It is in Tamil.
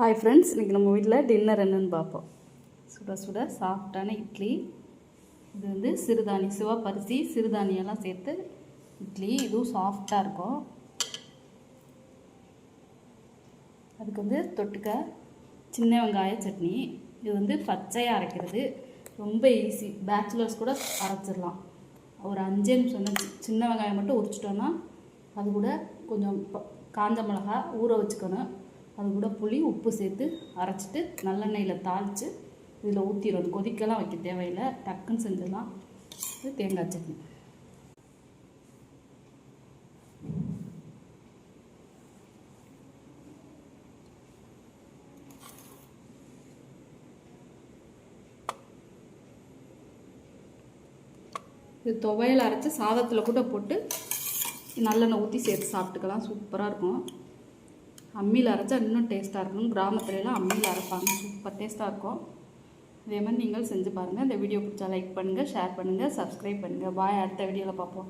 ஹாய் ஃப்ரெண்ட்ஸ் இன்றைக்கி நம்ம வீட்டில் டின்னர் என்னன்னு பார்ப்போம். சுட சுட சாஃப்டான இட்லி. இது வந்து சிறுதானி சிவப்பரிசி சிறுதானியெல்லாம் சேர்த்து இட்லி இதுவும் சாஃப்டாக இருக்கும். அதுக்கு வந்து தொட்டுக்க சின்ன வெங்காய சட்னி. இது வந்து பச்சையாக அரைக்கிறது. ரொம்ப ஈஸி பேச்சுலர்ஸ் கூட அரைச்சிடலாம். ஒரு அஞ்சே நிமிஷம் சின்ன வெங்காயம் மட்டும் உரிச்சிட்டோன்னா அது கூட கொஞ்சம் காஞ்ச மிளகா ஊற வச்சுக்கணும். அது கூட புளி உப்பு சேர்த்து அரைச்சிட்டு நல்லெண்ணெயில் தாளித்து இதில் ஊற்றிடும் கொதிக்கலாம் வைக்க தேவையில்லை. டக்குன்னு செஞ்சிடலாம். இது தேங்காய் சட்னி. இது துவையல் அரைச்சி சாதத்தில் கூட போட்டு நல்லெண்ணெய் ஊற்றி சேர்த்து சாப்பிட்டுக்கலாம். சூப்பராக இருக்கும். அம்மியில் அரைச்சா இன்னும் டேஸ்ட்டாக இருக்கும். கிராமத்துலலாம் அம்மியில் அரைப்பாங்க. சூப்பர் டேஸ்ட்டாக இருக்கும். இதே மாதிரி நீங்கள் செஞ்சு பாருங்கள் இந்த வீடியோ பிடிச்சா லைக் பண்ணுங்கள் ஷேர் பண்ணுங்கள் சப்ஸ்கிரைப் பண்ணுங்கள் பாய் அடுத்த வீடியோவில் பார்ப்போம்.